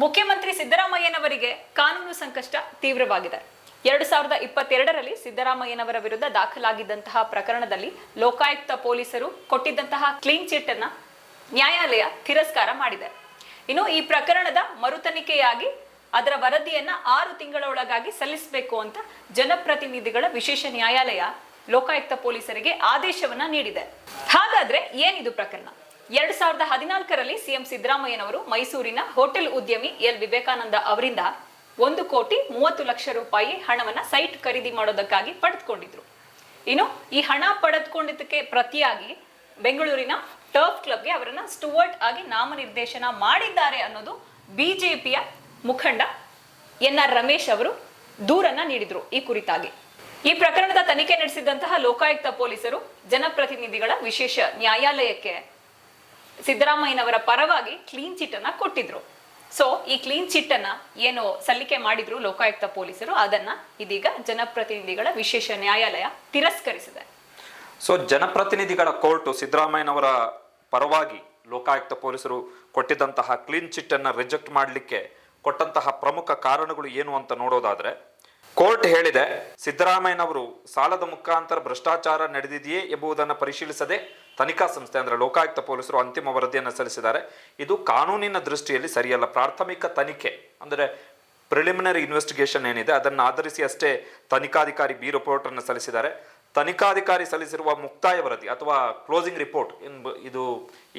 ಮುಖ್ಯಮಂತ್ರಿ ಸಿದ್ದರಾಮಯ್ಯನವರಿಗೆ ಕಾನೂನು ಸಂಕಷ್ಟ ತೀವ್ರವಾಗಿದೆ. ಎರಡು ಸಾವಿರದ ಇಪ್ಪತ್ತೆರಡರಲ್ಲಿ ಸಿದ್ದರಾಮಯ್ಯನವರ ವಿರುದ್ಧ ದಾಖಲಾಗಿದ್ದಂತಹ ಪ್ರಕರಣದಲ್ಲಿ ಲೋಕಾಯುಕ್ತ ಪೊಲೀಸರು ಕೊಟ್ಟಿದ್ದಂತಹ ಕ್ಲೀನ್ ಚಿಟ್ ಅನ್ನ ನ್ಯಾಯಾಲಯ ತಿರಸ್ಕಾರ ಮಾಡಿದೆ. ಇನ್ನು ಈ ಪ್ರಕರಣದ ಮರುತನಿಖೆಯಾಗಿ ಅದರ ವರದಿಯನ್ನ ಆರು ತಿಂಗಳ ಒಳಗಾಗಿ ಸಲ್ಲಿಸಬೇಕು ಅಂತ ಜನಪ್ರತಿನಿಧಿಗಳ ವಿಶೇಷ ನ್ಯಾಯಾಲಯ ಲೋಕಾಯುಕ್ತ ಪೊಲೀಸರಿಗೆ ಆದೇಶವನ್ನ ನೀಡಿದೆ. ಹಾಗಾದ್ರೆ ಏನಿದು ಪ್ರಕರಣ? ಎರಡ್ ಸಾವಿರದ ಹದಿನಾಲ್ಕರಲ್ಲಿ ಸಿಎಂ ಸಿದ್ದರಾಮಯ್ಯನವರು ಮೈಸೂರಿನ ಹೋಟೆಲ್ ಉದ್ಯಮಿ ಎಲ್ ವಿವೇಕಾನಂದ ಅವರಿಂದ ಒಂದು ಕೋಟಿ ಮೂವತ್ತು ಲಕ್ಷ ರೂಪಾಯಿ ಹಣವನ್ನ ಸೈಟ್ ಖರೀದಿ ಮಾಡೋದಕ್ಕಾಗಿ ಪಡೆದುಕೊಂಡಿದ್ರು. ಇನ್ನು ಈ ಹಣ ಪಡೆದುಕೊಂಡಿದ್ದಕ್ಕೆ ಪ್ರತಿಯಾಗಿ ಬೆಂಗಳೂರಿನ ಟರ್ಫ್ ಕ್ಲಬ್ಗೆ ಅವರನ್ನ ಸ್ಟುವರ್ಟ್ ಆಗಿ ನಾಮನಿರ್ದೇಶನ ಮಾಡಿದ್ದಾರೆ ಅನ್ನೋದು ಬಿಜೆಪಿಯ ಮುಖಂಡ ಎನ್ ಆರ್ ರಮೇಶ್ ಅವರು ದೂರನ್ನ ನೀಡಿದ್ರು ಈ ಕುರಿತಾಗಿ. ಈ ಪ್ರಕರಣದ ತನಿಖೆ ನಡೆಸಿದಂತಹ ಲೋಕಾಯುಕ್ತ ಪೊಲೀಸರು ಜನಪ್ರತಿನಿಧಿಗಳ ವಿಶೇಷ ನ್ಯಾಯಾಲಯಕ್ಕೆ ಸಿದ್ದರಾಮಯ್ಯನವರ ಪರವಾಗಿ ಕ್ಲೀನ್ ಚಿಟ್ ಅನ್ನ ಕೊಟ್ಟಿದ್ರು. ಸೊ ಈ ಕ್ಲೀನ್ ಚಿಟ್ ಅನ್ನ ಏನು ಸಲ್ಲಿಕೆ ಮಾಡಿದ್ರು ಲೋಕಾಯುಕ್ತ ಪೊಲೀಸರು, ಅದನ್ನ ಇದೀಗ ಜನಪ್ರತಿನಿಧಿಗಳ ವಿಶೇಷ ನ್ಯಾಯಾಲಯ ತಿರಸ್ಕರಿಸಿದೆ. ಸೊ ಜನಪ್ರತಿನಿಧಿಗಳ ಕೋರ್ಟು ಸಿದ್ದರಾಮಯ್ಯನವರ ಪರವಾಗಿ ಲೋಕಾಯುಕ್ತ ಪೊಲೀಸರು ಕೊಟ್ಟಿದ್ದಂತಹ ಕ್ಲೀನ್ ಚಿಟ್ ಅನ್ನ ರಿಜೆಕ್ಟ್ ಮಾಡಲಿಕ್ಕೆ ಕೊಟ್ಟಂತಹ ಪ್ರಮುಖ ಕಾರಣಗಳು ಏನು ಅಂತ ನೋಡೋದಾದ್ರೆ ಕೋರ್ಟ್ ಹೇಳಿದೆ, ಸಿದ್ದರಾಮಯ್ಯನವರು ಸಾಲದ ಮುಖಾಂತರ ಭ್ರಷ್ಟಾಚಾರ ನಡೆದಿದೆಯೇ ಎಂಬುದನ್ನು ಪರಿಶೀಲಿಸದೆ ತನಿಖಾ ಸಂಸ್ಥೆ ಅಂದರೆ ಲೋಕಾಯುಕ್ತ ಪೊಲೀಸರು ಅಂತಿಮ ವರದಿಯನ್ನು ಸಲ್ಲಿಸಿದ್ದಾರೆ. ಇದು ಕಾನೂನಿನ ದೃಷ್ಟಿಯಲ್ಲಿ ಸರಿಯಲ್ಲ. ಪ್ರಾಥಮಿಕ ತನಿಖೆ ಅಂದರೆ ಪ್ರಿಲಿಮಿನರಿ ಇನ್ವೆಸ್ಟಿಗೇಷನ್ ಏನಿದೆ, ಅದನ್ನು ಆಧರಿಸಿ ಅಷ್ಟೇ ತನಿಖಾಧಿಕಾರಿ ಬಿ ರಿಪೋರ್ಟನ್ನು ಸಲ್ಲಿಸಿದ್ದಾರೆ. ತನಿಖಾಧಿಕಾರಿ ಸಲ್ಲಿಸಿರುವ ಮುಕ್ತಾಯ ವರದಿ ಅಥವಾ ಕ್ಲೋಸಿಂಗ್ ರಿಪೋರ್ಟ್ ಇದು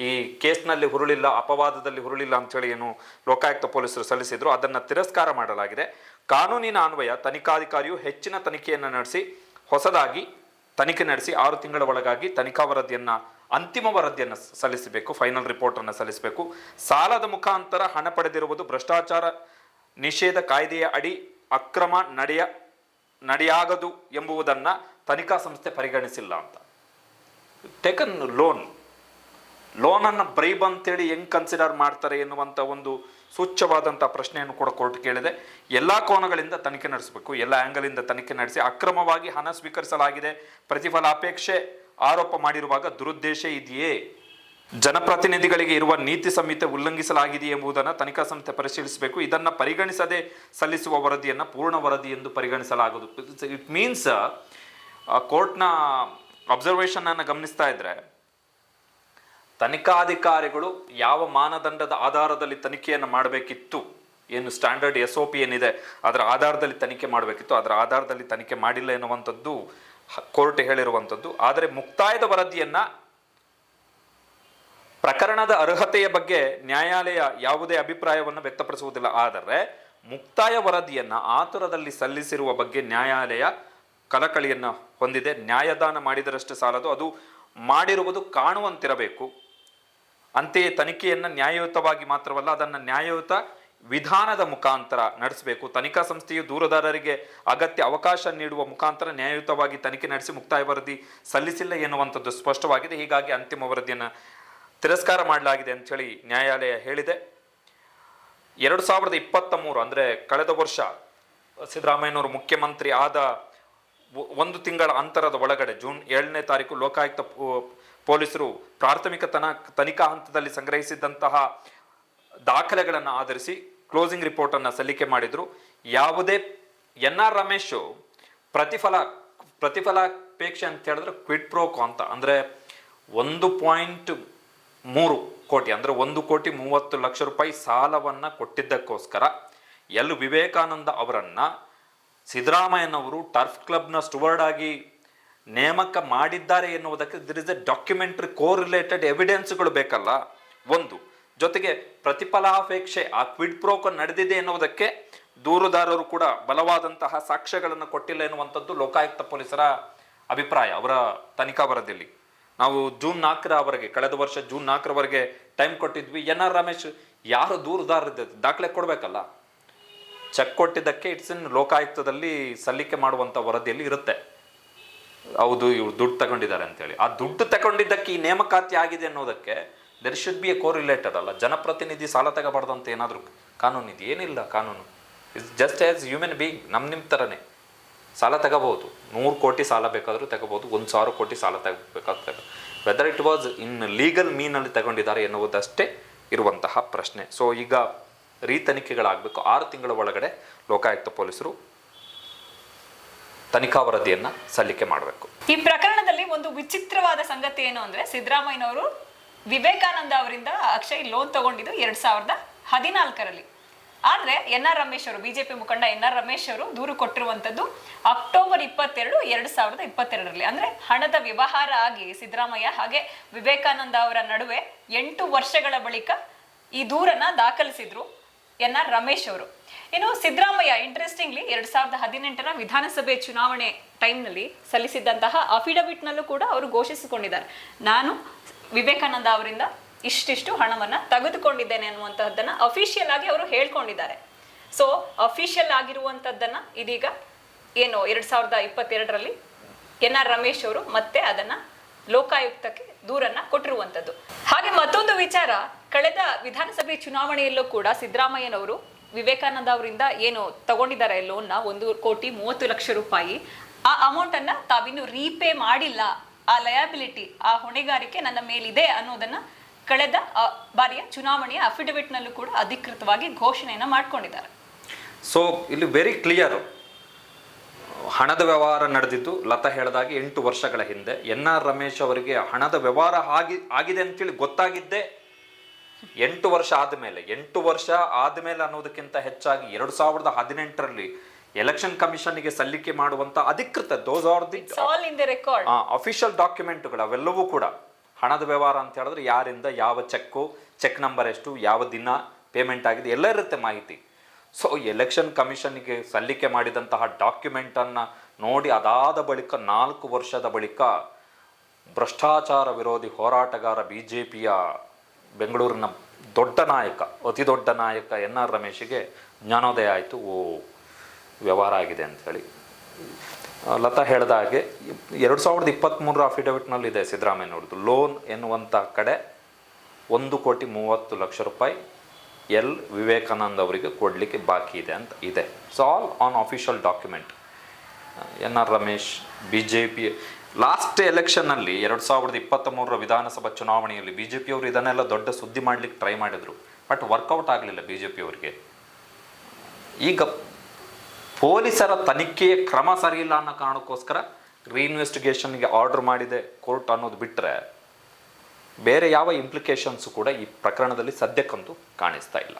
ಈ ಕೇಸ್ನಲ್ಲಿ ಹುರುಳಿಲ್ಲ, ಅಪವಾದದಲ್ಲಿ ಹುರುಳಿಲ್ಲ ಅಂಥೇಳಿ ಏನು ಲೋಕಾಯುಕ್ತ ಪೊಲೀಸರು ಸಲ್ಲಿಸಿದ್ರು. ಅದನ್ನು ತಿರಸ್ಕಾರ ಮಾಡಲಾಗಿದೆ. ಕಾನೂನಿನ ಅನ್ವಯ ತನಿಖಾಧಿಕಾರಿಯು ಹೆಚ್ಚಿನ ತನಿಖೆಯನ್ನು ನಡೆಸಿ, ಹೊಸದಾಗಿ ತನಿಖೆ ನಡೆಸಿ ಆರು ತಿಂಗಳ ಒಳಗಾಗಿ ತನಿಖಾ ವರದಿಯನ್ನು, ಅಂತಿಮ ವರದಿಯನ್ನು ಸಲ್ಲಿಸಬೇಕು ಫೈನಲ್ ರಿಪೋರ್ಟ್ ಅನ್ನು ಸಲ್ಲಿಸಬೇಕು. ಸಾಲದ ಮುಖಾಂತರ ಹಣ ಪಡೆದಿರುವುದು ಭ್ರಷ್ಟಾಚಾರ ನಿಷೇಧ ಕಾಯ್ದೆಯ ಅಡಿ ಅಕ್ರಮ ನಡೆಯ, ನಡೆಯಾಗದು ಎಂಬುದನ್ನ ತನಿಖಾ ಸಂಸ್ಥೆ ಪರಿಗಣಿಸಿಲ್ಲ ಅಂತ. ಟೇಕನ್ ಲೋನ್ ಲೋನನ್ನು ಬ್ರೈಬ್ ಅಂತೇಳಿ ಹೆಂಗೆ ಕನ್ಸಿಡರ್ ಮಾಡ್ತಾರೆ ಎನ್ನುವಂಥ ಒಂದು ಸೂಚ್ಯವಾದಂಥ ಪ್ರಶ್ನೆಯನ್ನು ಕೂಡ ಕೋರ್ಟ್ ಕೇಳಿದೆ. ಎಲ್ಲ ಕೋನಗಳಿಂದ ತನಿಖೆ ನಡೆಸಬೇಕು, ಎಲ್ಲ ಆ್ಯಂಗಲಿಂದ ತನಿಖೆ ನಡೆಸಿ ಅಕ್ರಮವಾಗಿ ಹಣ ಸ್ವೀಕರಿಸಲಾಗಿದೆ. ಪ್ರತಿಫಲ ಅಪೇಕ್ಷೆ ಆರೋಪ ಮಾಡಿರುವಾಗ ದುರುದ್ದೇಶ ಇದೆಯೇ? ಜನಪ್ರತಿನಿಧಿಗಳಿಗೆ ಇರುವ ನೀತಿ ಸಂಹಿತೆ ಉಲ್ಲಂಘಿಸಲಾಗಿದೆಯೇ ಎಂಬುದನ್ನು ತನಿಖಾ ಸಂಸ್ಥೆ ಪರಿಶೀಲಿಸಬೇಕು. ಇದನ್ನು ಪರಿಗಣಿಸದೆ ಸಲ್ಲಿಸುವ ವರದಿಯನ್ನು ಪೂರ್ಣ ವರದಿ ಎಂದು ಪರಿಗಣಿಸಲಾಗುವುದು. ಇಟ್ ಮೀನ್ಸ್ ಕೋರ್ಟ್ನ ಅಬ್ಸರ್ವೇಷನನ್ನು ಗಮನಿಸ್ತಾ ಇದ್ರೆ ತನಿಖಾಧಿಕಾರಿಗಳು ಯಾವ ಮಾನದಂಡದ ಆಧಾರದಲ್ಲಿ ತನಿಖೆಯನ್ನು ಮಾಡಬೇಕಿತ್ತು? ಏನು ಸ್ಟ್ಯಾಂಡರ್ಡ್ ಎಸ್ ಒ ಪಿ ಏನಿದೆ, ಅದರ ಆಧಾರದಲ್ಲಿ ತನಿಖೆ ಮಾಡಬೇಕಿತ್ತು, ಅದರ ಆಧಾರದಲ್ಲಿ ತನಿಖೆ ಮಾಡಿಲ್ಲ ಎನ್ನುವಂಥದ್ದು ಕೋರ್ಟ್ ಹೇಳಿರುವಂಥದ್ದು. ಆದರೆ ಮುಕ್ತಾಯದ ವರದಿಯನ್ನ ಪ್ರಕರಣದ ಅರ್ಹತೆಯ ಬಗ್ಗೆ ನ್ಯಾಯಾಲಯ ಯಾವುದೇ ಅಭಿಪ್ರಾಯವನ್ನು ವ್ಯಕ್ತಪಡಿಸುವುದಿಲ್ಲ. ಆದರೆ ಮುಕ್ತಾಯ ವರದಿಯನ್ನ ಆತುರದಲ್ಲಿ ಸಲ್ಲಿಸಿರುವ ಬಗ್ಗೆ ನ್ಯಾಯಾಲಯ ಕಲಕಳಿಯನ್ನು ಹೊಂದಿದೆ. ನ್ಯಾಯದಾನ ಮಾಡಿದರಷ್ಟೇ ಸಾಲದು. ಅದು ಮಾಡಿರುವುದು ಕಾಣುವಂತಿರಬೇಕು. ಅಂತೆಯೇ ತನಿಖೆಯನ್ನು ನ್ಯಾಯಯುತವಾಗಿ ಮಾತ್ರವಲ್ಲ, ಅದನ್ನು ನ್ಯಾಯಯುತ ವಿಧಾನದ ಮುಖಾಂತರ ನಡೆಸಬೇಕು. ತನಿಖಾ ಸಂಸ್ಥೆಯು ದೂರದಾರರಿಗೆ ಅಗತ್ಯ ಅವಕಾಶ ನೀಡುವ ಮುಖಾಂತರ ನ್ಯಾಯಯುತವಾಗಿ ತನಿಖೆ ನಡೆಸಿ ಮುಕ್ತಾಯ ವರದಿ ಸಲ್ಲಿಸಿಲ್ಲ ಎನ್ನುವಂಥದ್ದು ಸ್ಪಷ್ಟವಾಗಿದೆ. ಹೀಗಾಗಿ ಅಂತಿಮ ವರದಿಯನ್ನು ತಿರಸ್ಕಾರ ಮಾಡಲಾಗಿದೆ ಅಂಥೇಳಿ ನ್ಯಾಯಾಲಯ ಹೇಳಿದೆ. ಎರಡು ಸಾವಿರದ ಇಪ್ಪತ್ತ ಮೂರು, ಅಂದರೆ ಕಳೆದ ವರ್ಷ ಸಿದ್ದರಾಮಯ್ಯನವರು ಮುಖ್ಯಮಂತ್ರಿ ಆದ ಒಂದು ತಿಂಗಳ ಅಂತರದ ಒಳಗಡೆ ಜೂನ್ ಏಳನೇ ತಾರೀಕು ಲೋಕಾಯುಕ್ತ ಪೊಲೀಸರು ಪ್ರಾಥಮಿಕ ತನ, ತನಿಖಾ ಹಂತದಲ್ಲಿ ಸಂಗ್ರಹಿಸಿದಂತಹ ದಾಖಲೆಗಳನ್ನು ಆಧರಿಸಿ ಕ್ಲೋಸಿಂಗ್ ರಿಪೋರ್ಟನ್ನು ಸಲ್ಲಿಕೆ ಮಾಡಿದರು. ಯಾವುದೇ ಎನ್ ಆರ್ ರಮೇಶ್ ಪ್ರತಿಫಲ ಪ್ರತಿಫಲಾಪೇಕ್ಷೆ ಅಂತ ಹೇಳಿದ್ರೆ ಕ್ವಿಡ್ ಪ್ರೋಕೋ ಅಂತ. ಅಂದರೆ ಒಂದು ಪಾಯಿಂಟ್ ಮೂರು ಕೋಟಿ, ಅಂದರೆ ಒಂದು ಕೋಟಿ ಮೂವತ್ತು ಲಕ್ಷ ರೂಪಾಯಿ ಸಾಲವನ್ನು ಕೊಟ್ಟಿದ್ದಕ್ಕೋಸ್ಕರ ಎಲ್ ವಿವೇಕಾನಂದ ಅವರನ್ನ ಸಿದ್ದರಾಮಯ್ಯನವರು ಟರ್ಫ್ ಕ್ಲಬ್ನ ಸ್ಟುವರ್ಡ್ ಆಗಿ ನೇಮಕ ಮಾಡಿದ್ದಾರೆ ಎನ್ನುವುದಕ್ಕೆ there is a documentary correlated ಎವಿಡೆನ್ಸ್ಗಳು ಬೇಕಲ್ಲ. ಒಂದು, ಜೊತೆಗೆ ಪ್ರತಿಫಲಾಪೇಕ್ಷೆ ಆ ಕ್ವಿಡ್ ಪ್ರೋಕ ನಡೆದಿದೆ ಎನ್ನುವುದಕ್ಕೆ ದೂರುದಾರರು ಕೂಡ ಬಲವಾದಂತಹ ಸಾಕ್ಷ್ಯಗಳನ್ನು ಕೊಟ್ಟಿಲ್ಲ ಎನ್ನುವಂಥದ್ದು ಲೋಕಾಯುಕ್ತ ಪೊಲೀಸರ ಅಭಿಪ್ರಾಯ, ಅವರ ತನಿಖಾ ವರದಿಯಲ್ಲಿ. ನಾವು ಜೂನ್ ನಾಲ್ಕರವರೆಗೆ ಕಳೆದ ವರ್ಷ ಜೂನ್ ನಾಲ್ಕರವರೆಗೆ ಟೈಮ್ ಕೊಟ್ಟಿದ್ವಿ. ಎನ್ ಆರ್ ರಮೇಶ್ ಯಾರು ದೂರುದಾರರಿದ್ದ ದಾಖಲೆ ಕೊಡಬೇಕಲ್ಲ? ಚೆಕ್ ಕೊಟ್ಟಿದ್ದಕ್ಕೆ ಇಟ್ಸ್ ಇನ್ ಲೋಕಾಯುಕ್ತದಲ್ಲಿ ಸಲ್ಲಿಕೆ ಮಾಡುವಂಥ ವರದಿಯಲ್ಲಿ ಇರುತ್ತೆ. ಹೌದು, ಇವ್ರು ದುಡ್ಡು ತಗೊಂಡಿದ್ದಾರೆ ಅಂತೇಳಿ. ಆ ದುಡ್ಡು ತಗೊಂಡಿದ್ದಕ್ಕೆ ಈ ನೇಮಕಾತಿ ಆಗಿದೆ ಅನ್ನೋದಕ್ಕೆ there should be a correlated ಅಲ್ಲ. ಜನಪ್ರತಿನಿಧಿ ಸಾಲ ತಗೋಬಾರ್ದು ಅಂತ ಏನಾದರೂ ಕಾನೂನು ಇದೆ ಏನಿಲ್ಲ ಕಾನೂನು. It's just as human being ನಮ್ಮ ನಿಮ್ಮ ಥರನೇ ಸಾಲ ತಗೋಬೋದು ನೂರು ಕೋಟಿ ಸಾಲ ಬೇಕಾದರೂ ತಗೋಬೋದು ಒಂದು ಸಾವಿರ ಕೋಟಿ ಸಾಲ ತಗೋಬೇಕಾಗ್ತದೆ. ತಗೋ whether it was in legal ಮೀನಲ್ಲಿ ತಗೊಂಡಿದ್ದಾರೆ ಎನ್ನುವುದಷ್ಟೇ ಇರುವಂತಹ ಪ್ರಶ್ನೆ. ಸೊ ಈಗ ರೀತನಿಖೆಗಳಾಗಬೇಕು ಆರು ತಿಂಗಳ ಒಳಗಡೆ ಲೋಕಾಯುಕ್ತ ಪೊಲೀಸರು ತನಿಖಾ ವರದಿಯನ್ನ ಸಲ್ಲಿಕೆ ಮಾಡಬೇಕು. ಈ ಪ್ರಕರಣದಲ್ಲಿ ಒಂದು ವಿಚಿತ್ರವಾದ ಸಂಗತಿ ಏನು ಅಂದ್ರೆ ಸಿದ್ದರಾಮಯ್ಯನವರು ವಿವೇಕಾನಂದ ಅವರಿಂದ ಅಕ್ಷಯ್ ಲೋನ್ ತಗೊಂಡಿದ್ದು ಎರಡ್ ಸಾವಿರದ ಹದಿನಾಲ್ಕರಲ್ಲಿ. ಆದ್ರೆ ಎನ್ ಆರ್ ರಮೇಶ್ ಅವರು, ಬಿಜೆಪಿ ಮುಖಂಡ ಎನ್ ಆರ್ ರಮೇಶ್ ಅವರು ದೂರು ಕೊಟ್ಟಿರುವಂತದ್ದು ಅಕ್ಟೋಬರ್ ಇಪ್ಪತ್ತೆರಡು, ಎರಡ್ ಸಾವಿರದ ಇಪ್ಪತ್ತೆರಡರಲ್ಲಿ. ಅಂದ್ರೆ ಹಣದ ವ್ಯವಹಾರ ಆಗಿ ಸಿದ್ದರಾಮಯ್ಯ ಹಾಗೆ ವಿವೇಕಾನಂದ ಅವರ ನಡುವೆ ಎಂಟು ವರ್ಷಗಳ ಬಳಿಕ ಈ ದೂರನ್ನ ದಾಖಲಿಸಿದ್ರು. ಎನ್ ಆರ್ ರಮೇಶ್ ಅವರು. ಇನ್ನು ಸಿದ್ದರಾಮಯ್ಯ ಇಂಟ್ರೆಸ್ಟಿಂಗ್ಲಿ ಎರಡ್ ಸಾವಿರದ ಹದಿನೆಂಟರ ವಿಧಾನಸಭೆ ಚುನಾವಣೆ ಟೈಮ್ನಲ್ಲಿ ಸಲ್ಲಿಸಿದ್ದಂತಹ ಅಫಿಡವಿಟ್ ನಲ್ಲೂ ಕೂಡ ಅವರು ಘೋಷಿಸಿಕೊಂಡಿದ್ದಾರೆ. ನಾನು ವಿವೇಕಾನಂದ ಅವರಿಂದ ಇಷ್ಟಿಷ್ಟು ಹಣವನ್ನು ತೆಗೆದುಕೊಂಡಿದ್ದೇನೆ ಅನ್ನುವಂತಹದ್ದನ್ನ ಅಫಿಷಿಯಲ್ ಆಗಿ ಅವರು ಹೇಳ್ಕೊಂಡಿದ್ದಾರೆ. ಸೊ ಅಫಿಷಿಯಲ್ ಆಗಿರುವಂತದ್ದನ್ನ ಇದೀಗ ಏನು ಎರಡ್ ಸಾವಿರದ ಇಪ್ಪತ್ತೆರಡರಲ್ಲಿ ಎನ್ ಆರ್ ರಮೇಶ್ ಅವರು ಮತ್ತೆ ಅದನ್ನ ಲೋಕಾಯುಕ್ತಕ್ಕೆ ದೂರನ್ನ ಕೊಟ್ಟಿರುವಂತದ್ದು. ಹಾಗೆ ಮತ್ತೊಂದು ವಿಚಾರ ಕಳೆದ ವಿಧಾನಸಭೆ ಚುನಾವಣೆಯಲ್ಲೂ ಕೂಡ ಸಿದ್ದರಾಮಯ್ಯನವರು ವಿವೇಕಾನಂದ ಅವರಿಂದ ಏನು ತಗೊಂಡಿದ್ದಾರೆ ಲೋನ್ನ ಒಂದು ಕೋಟಿ ಮೂವತ್ತು ಲಕ್ಷ ರೂಪಾಯಿ, ಆ ಅಮೌಂಟ್ ಅನ್ನ ತಾವಿನ್ನು ರೀಪೇ ಮಾಡಿಲ್ಲ. ಆ ಲಯಾಬಿಲಿಟಿ ಆ ಹೊಣೆಗಾರಿಕೆ ನನ್ನ ಮೇಲಿದೆ ಅನ್ನೋದನ್ನ ಕಳೆದ ಬಾರಿಯ ಚುನಾವಣೆಯ ಅಫಿಡವಿಟ್ ನಲ್ಲೂ ಕೂಡ ಅಧಿಕೃತವಾಗಿ ಘೋಷಣೆಯನ್ನ ಮಾಡ್ಕೊಂಡಿದ್ದಾರೆ. ಸೊ ಇಲ್ಲಿ ವೆರಿ ಕ್ಲಿಯರ್ ಹಣದ ವ್ಯವಹಾರ ನಡೆದಿದ್ದು, ಲತಾ ಹೇಳಿದಾಗೆ ಎಂಟು ವರ್ಷಗಳ ಹಿಂದೆ. ಎನ್ ಆರ್ ರಮೇಶ್ ಅವರಿಗೆ ಹಣದ ವ್ಯವಹಾರ ಆಗಿ, ಆಗಿದೆ ಅಂತೇಳಿ ಗೊತ್ತಾಗಿದ್ದೇ ಎಂಟು ವರ್ಷ ಆದಮೇಲೆ ಎಂಟು ವರ್ಷ ಆದಮೇಲೆ ಅನ್ನೋದಕ್ಕಿಂತ ಹೆಚ್ಚಾಗಿ ಎರಡು ಸಾವಿರದ ಹದಿನೆಂಟರಲ್ಲಿ ಎಲೆಕ್ಷನ್ ಕಮಿಷನ್ಗೆ ಸಲ್ಲಿಕೆ ಮಾಡುವಂತ ಅಧಿಕೃತ those are the it's all in the record official ಡಾಕ್ಯುಮೆಂಟ್ಗಳು ಅವೆಲ್ಲವೂ ಕೂಡ ಹಣದ ವ್ಯವಹಾರ ಅಂತ ಹೇಳಿದ್ರೆ ಯಾರಿಂದ ಯಾವ ಚೆಕ್ಕು ಚೆಕ್ ನಂಬರ್ ಎಷ್ಟು ಯಾವ ದಿನ ಪೇಮೆಂಟ್ ಆಗಿದೆ ಎಲ್ಲ ಇರುತ್ತೆ ಮಾಹಿತಿ. ಸೊ ಎಲೆಕ್ಷನ್ ಕಮಿಷನ್ಗೆ ಸಲ್ಲಿಕೆ ಮಾಡಿದಂತಹ ಡಾಕ್ಯುಮೆಂಟನ್ನು ನೋಡಿ ಅದಾದ ಬಳಿಕ ನಾಲ್ಕು ವರ್ಷದ ಬಳಿಕ ಭ್ರಷ್ಟಾಚಾರ ವಿರೋಧಿ ಹೋರಾಟಗಾರ ಬಿ ಜೆ ಪಿಯ ಬೆಂಗಳೂರಿನ ದೊಡ್ಡ ನಾಯಕ, ಅತಿ ದೊಡ್ಡ ನಾಯಕ ಎನ್ ಆರ್ ರಮೇಶಿಗೆ ಜ್ಞಾನೋದಯ ಆಯಿತು. ಓ, ವ್ಯವಹಾರ ಆಗಿದೆ ಅಂಥೇಳಿ ಲತಾ ಹೇಳಿದ ಹಾಗೆ, ಎರಡು ಸಾವಿರದ ಇಪ್ಪತ್ತ್ಮೂರರ ಅಫಿಡವಿಟ್ನಲ್ಲಿ ಇದೆ ಸಿದ್ದರಾಮಯ್ಯನವ್ರದ್ದು ಲೋನ್ ಎನ್ನುವಂಥ ಕಡೆ ಒಂದು ಕೋಟಿ ಮೂವತ್ತು ಲಕ್ಷ ರೂಪಾಯಿ ಎಲ್. ವಿವೇಕಾನಂದ ಅವರಿಗೆ ಕೊಡಲಿಕ್ಕೆ ಬಾಕಿ ಇದೆ ಅಂತ ಇದೆ. So all on official document N R Ramesh B J P last ಎಲೆಕ್ಷನ್ನಲ್ಲಿ ಎರಡು ಸಾವಿರದ ಇಪ್ಪತ್ತ ಮೂರರ ವಿಧಾನಸಭಾ ಚುನಾವಣೆಯಲ್ಲಿ ಬಿ ಜೆ ಪಿಯವರು ಇದನ್ನೆಲ್ಲ ದೊಡ್ಡ ಸುದ್ದಿ ಮಾಡಲಿಕ್ಕೆ ಟ್ರೈ ಮಾಡಿದರು. ಬಟ್ ವರ್ಕೌಟ್ ಆಗಲಿಲ್ಲ ಬಿ ಜೆ ಪಿಯವರಿಗೆ ಈಗ ಪೊಲೀಸರ ತನಿಖೆಯ ಕ್ರಮ ಸರಿಯಿಲ್ಲ ಅನ್ನೋ ಕಾರಣಕ್ಕೋಸ್ಕರ ರೀಇನ್ವೆಸ್ಟಿಗೇಷನ್ಗೆ ಆರ್ಡರ್ ಮಾಡಿದೆ ಕೋರ್ಟ್ ಅನ್ನೋದು ಬಿಟ್ಟರೆ ಬೇರೆ ಯಾವ ಇಂಪ್ಲಿಕೇಶನ್ಸು ಕೂಡ ಈ ಪ್ರಕರಣದಲ್ಲಿ ಸದ್ಯಕ್ಕಂತೂ ಕಾಣಿಸ್ತಾ ಇಲ್ಲ.